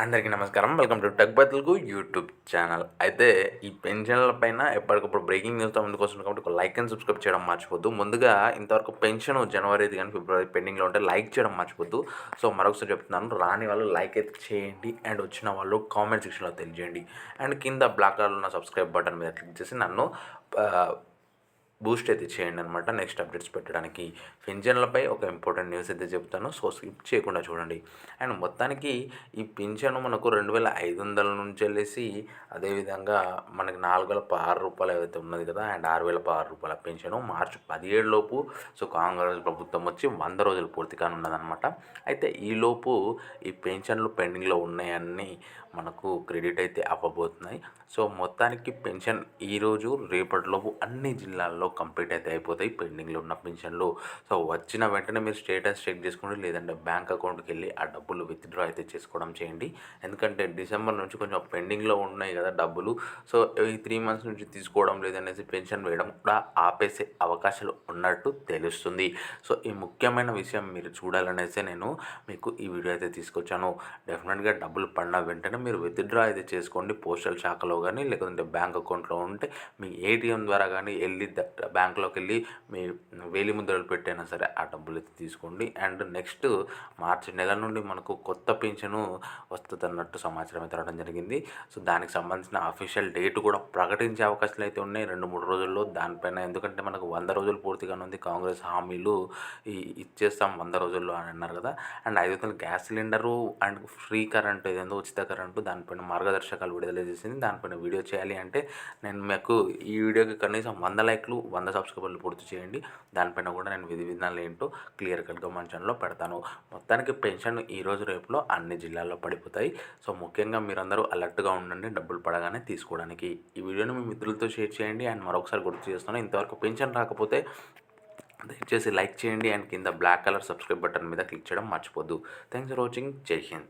అందరికీ నమస్కారం. Welcome to టక్ బతులకు యూట్యూబ్ ఛానల్. అయితే ఈ పెన్షన్ల పైన ఎప్పటికప్పుడు బ్రేకింగ్ న్యూస్తో ముందుకు వస్తుంది కాబట్టి ఒక లైక్ అండ్ సబ్స్క్రైబ్ చేయడం మర్చిపోద్దు. ముందుగా ఇంతవరకు పెన్షన్ జనవరి కానీ ఫిబ్రవరి పెండింగ్లో ఉంటే లైక్ చేయడం మర్చిపోద్దు. సో మరొకసారి చెప్తున్నాను రాని వాళ్ళు లైక్ అయితే చేయండి అండ్ వచ్చిన వాళ్ళు కామెంట్ సెక్షన్లో తెలియజేయండి. అండ్ కింద బ్లాక్ కలర్లో ఉన్న సబ్స్క్రైబ్ బటన్ మీద క్లిక్ చేసి నన్ను బూస్ట్ అయితే చేయండి అనమాట నెక్స్ట్ అప్డేట్స్ పెట్టడానికి పింఛన్లపై ఒక ఇంపార్టెంట్ న్యూస్ అయితే చెప్తాను. సో స్కిప్ చేయకుండా చూడండి. అండ్ మొత్తానికి ఈ పింఛను మనకు రెండు వేల ఐదు వందల నుంచి వెళ్ళేసి అదేవిధంగా మనకి నాలుగు వేల పదహారు రూపాయలు ఏదైతే ఉన్నది కదా అండ్ ఆరు వేల పదహారు రూపాయల పింఛను మార్చి పదిహేడులోపు సో కాంగ్రెస్ ప్రభుత్వం వచ్చి వంద రోజులు పూర్తి కానున్నదనమాట అయితే ఈలోపు ఈ పెన్షన్లు పెండింగ్లో ఉన్నాయన్నీ మనకు క్రెడిట్ అయితే అవ్వబోతున్నాయి. సో మొత్తానికి పెన్షన్ ఈరోజు రేపటిలోపు అన్ని జిల్లాల్లో కంప్లీట్ అయితే అయిపోతాయి. పెండింగ్లో ఉన్న పెన్షన్లు. సో వచ్చిన వెంటనే మీరు స్టేటస్ చెక్ చేసుకోండి లేదంటే బ్యాంక్ అకౌంట్కి వెళ్ళి ఆ డబ్బులు విత్డ్రా అయితే చేసుకోవడం చేయండి. ఎందుకంటే డిసెంబర్ నుంచి కొంచెం పెండింగ్లో ఉన్నాయి కదా డబ్బులు. సో ఈ త్రీ మంత్స్ నుంచి తీసుకోవడం లేదనేసి పెన్షన్ వేయడం కూడా ఆపేసే అవకాశాలు ఉన్నట్టు తెలుస్తుంది. సో ఈ ముఖ్యమైన విషయం మీరు చూడాలనేసి నేను మీకు ఈ వీడియో అయితే తీసుకొచ్చాను. డెఫినెట్గా డబ్బులు పడిన వెంటనే మీరు విత్డ్రా అయితే చేసుకోండి. పోస్టల్ శాఖలో కానీ లేకుంటే బ్యాంక్ అకౌంట్లో ఉంటే మీ ఏటీఎం ద్వారా కానీ వెళ్ళి బ్యాంకులోకి వెళ్ళి మీ వేలి ముద్రలు పెట్టైనా సరే ఆ డబ్బులు అయితే తీసుకోండి. అండ్ నెక్స్ట్ మార్చి నెల నుండి మనకు కొత్త పెన్షను వస్తుంది అన్నట్టు సమాచారం అయితే రావడం జరిగింది. సో దానికి సంబంధించిన అఫీషియల్ డేట్ కూడా ప్రకటించే అవకాశాలు అయితే ఉన్నాయి. రెండు మూడు రోజుల్లో దానిపైన ఎందుకంటే మనకు వంద రోజులు పూర్తిగా ఉంది. కాంగ్రెస్ హామీలు ఈ ఇచ్చేస్తాం వంద రోజుల్లో అని అన్నారు కదా. అండ్ ఐదు వందల gas cylinder and free current ఏదేందో ఉచిత కరెంటు దానిపైన మార్గదర్శకాలు విడుదల చేసింది. దానిపైన వీడియో చేయాలి అంటే నేను మీకు ఈ వీడియోకి కనీసం వంద లైక్లు వంద సబ్స్క్రైబర్లు పూర్తి చేయండి. దానిపైన కూడా నేను విధి విధానాలు ఏంటో క్లియర్ కట్గా మన ఛానల్లో పెడతాను. మొత్తానికి పెన్షన్ ఈ రోజు రేపులో అన్ని జిల్లాల్లో పడిపోతాయి. సో ముఖ్యంగా మీరందరూ అలర్ట్గా ఉండండి డబ్బులు పడగానే తీసుకోవడానికి. ఈ వీడియోని మీ మిత్రులతో షేర్ చేయండి. అండ్ మరొకసారి గుర్తు చేస్తున్నాను ఇంతవరకు పెన్షన్ రాకపోతే దయచేసి లైక్ చేయండి. అండ్ కింద బ్లాక్ కలర్ సబ్స్క్రైబ్ బటన్ మీద క్లిక్ చేయడం మర్చిపోద్దు. Thanks for watching. Jai Hind.